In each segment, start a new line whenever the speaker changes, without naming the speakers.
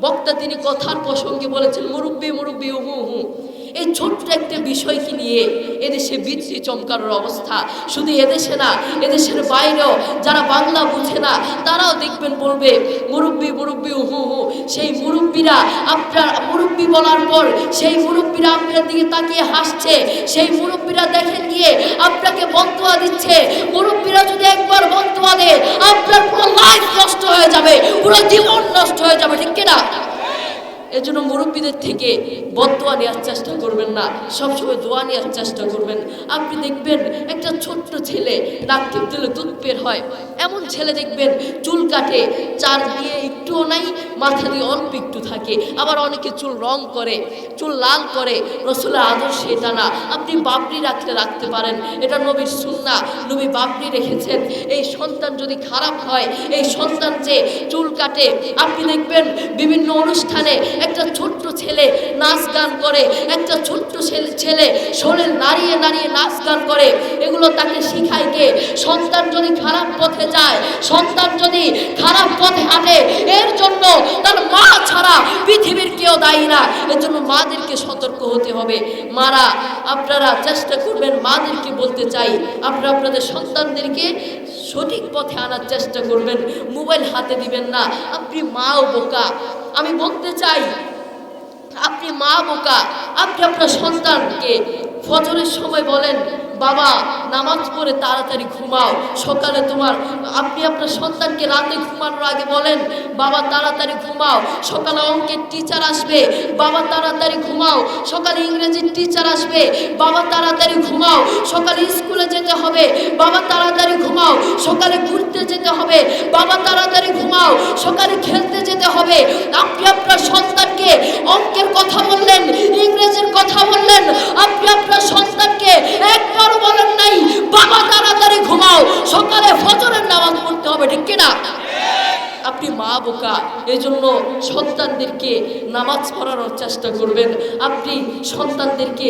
বক্তা তিনি কথার প্রসঙ্গে বলেছেন, মুরব্বী মুরব্বী হু হু। এই ছোট্ট একটা বিষয়কে নিয়ে এদেশে বিদ্রি চমকানোর অবস্থা। শুধু এদেশে না, এদেশের বাইরেও যারা বাংলা বুঝে না, তারাও দেখবেন বলবে, মুরব্বী মুরব্বী হু হু। সেই মুরব্বীরা আপনার, মুরব্বী বলার পর সেই মুরব্বীরা আপনার দিকে তাকিয়ে হাসছে। সেই মুরব্বীরা দেখেন গিয়ে আপনাকে বন্তোয়া দিচ্ছে। মুরব্বীরা যদি একবার বন্তোয়া দেয়, আপনার লাইফ নষ্ট হয়ে যাবে পুরো জীবন নষ্ট হয়ে যাবে ঠিক কিনা? এজন্য মুরব্বীদের থেকে বদোয়া নেওয়ার চেষ্টা করবেন না। সবসময় দোয়া নেওয়ার চেষ্টা করবেন। আপনি দেখবেন একটা ছোট্ট ছেলে নাক দিলে দুধ বের হয়। এমন ছেলে দেখবেন চুল কাটে, চার দিয়ে একটুও নাই, মাথা দিয়ে অল্প একটু থাকে। আবার অনেকে চুল রং করে, চুল লাল করে, রসুলের আদর্শ এটা না আপনি বাবরি রাখতে রাখতে পারেন। এটা নবীর সুন্না নবী বাবরি রেখেছেন। এই সন্তান যদি খারাপ হয়, এই সন্তান যে চুল কাটে, আপনি দেখবেন বিভিন্ন অনুষ্ঠানে একটা ছোট্ট ছেলে নাচ গান করে, একটা ছোট্ট ছেলে শরীর নাড়িয়ে নাড়িয়ে নাচ গান করে। এগুলো তাকে শিখায় কে? সন্তান যদি খারাপ পথে যায়, সন্তান যদি খারাপ পথে হাঁটে, এর জন্য তার মা ছাড়া পৃথিবীর কেউ দায়ী না। এর জন্য মাদেরকে সতর্ক হতে হবে। মারা, আপনারা চেষ্টা করবেন মাদেরকে বলতে চাই। আপনারা আপনাদের সন্তানদেরকে সঠিক পথে আনার চেষ্টা করবেন। মোবাইল হাতে দিবেন না। আপনি মাও বোকা। আমি বলতে চাই, আপনি মা বোকা, আপনি আপনার সন্তানকে ফজরের সময় বলেন, বাবা, নামাজ পড়ে তাড়াতাড়ি ঘুমাও, সকালে তোমার, আপনি আপনার সন্তানকে রাতে ঘুমানোর আগে বলেন, বাবা, তাড়াতাড়ি ঘুমাও, সকালে অঙ্কের টিচার আসবে, বাবা, তাড়াতাড়ি ঘুমাও, সকালে ইংরেজির টিচার আসবে, বাবা, তাড়াতাড়ি ঘুমাও। সকালে স্কুলে যেতে হবে। বাবা, তাড়াতাড়ি ঘুমাও। সকালে ঘুরতে যেতে হবে। বাবা, তাড়াতাড়ি ঘুমাও। সকালে খেলতে যেতে হবে। আপনি আপনার সন্তানকে অঙ্কের কথা বললেন, ইংরেজির কথা বললেন। আপনি আপনার সন্তানকে একবারও বলেন নাই, বাবা, তাড়াতাড়ি ঘুমাও। সকালে ফজরের নামাজ পড়তে হবে। ঠিক কিনা? আপনি মা বোকা এই জন্য সন্তানদেরকে নামাজ পড়ানোর চেষ্টা করবেন। আপনি সন্তানদেরকে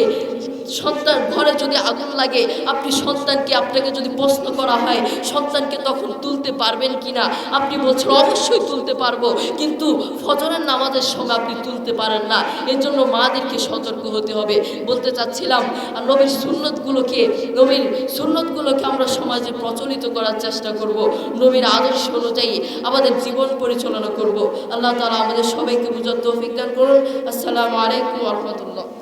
সন্তান ঘরে যদি আগুন লাগে, আপনি সন্তানকে আপনাকে যদি প্রশ্ন করা হয়, সন্তানকে তখন তুলতে পারবেন কি না আপনি বলছেন, অবশ্যই তুলতে পারব। কিন্তু ফজরের নামাজের সময় আপনি তুলতে পারেন না। এর জন্য মাদেরকে সতর্ক হতে হবে। বলতে চাচ্ছিলাম, আর নবীর সুন্নতগুলোকে নবীর সুন্নতগুলোকে আমরা সমাজে প্রচলিত করার চেষ্টা করব। নবীর আদর্শ অনুযায়ী আমাদের জীবন পরিচালনা করব। আল্লাহ তালা আমাদের সবাইকে বুঝার দান করুন। আসসালামু আলাইকুম রহমতুল্লাহ।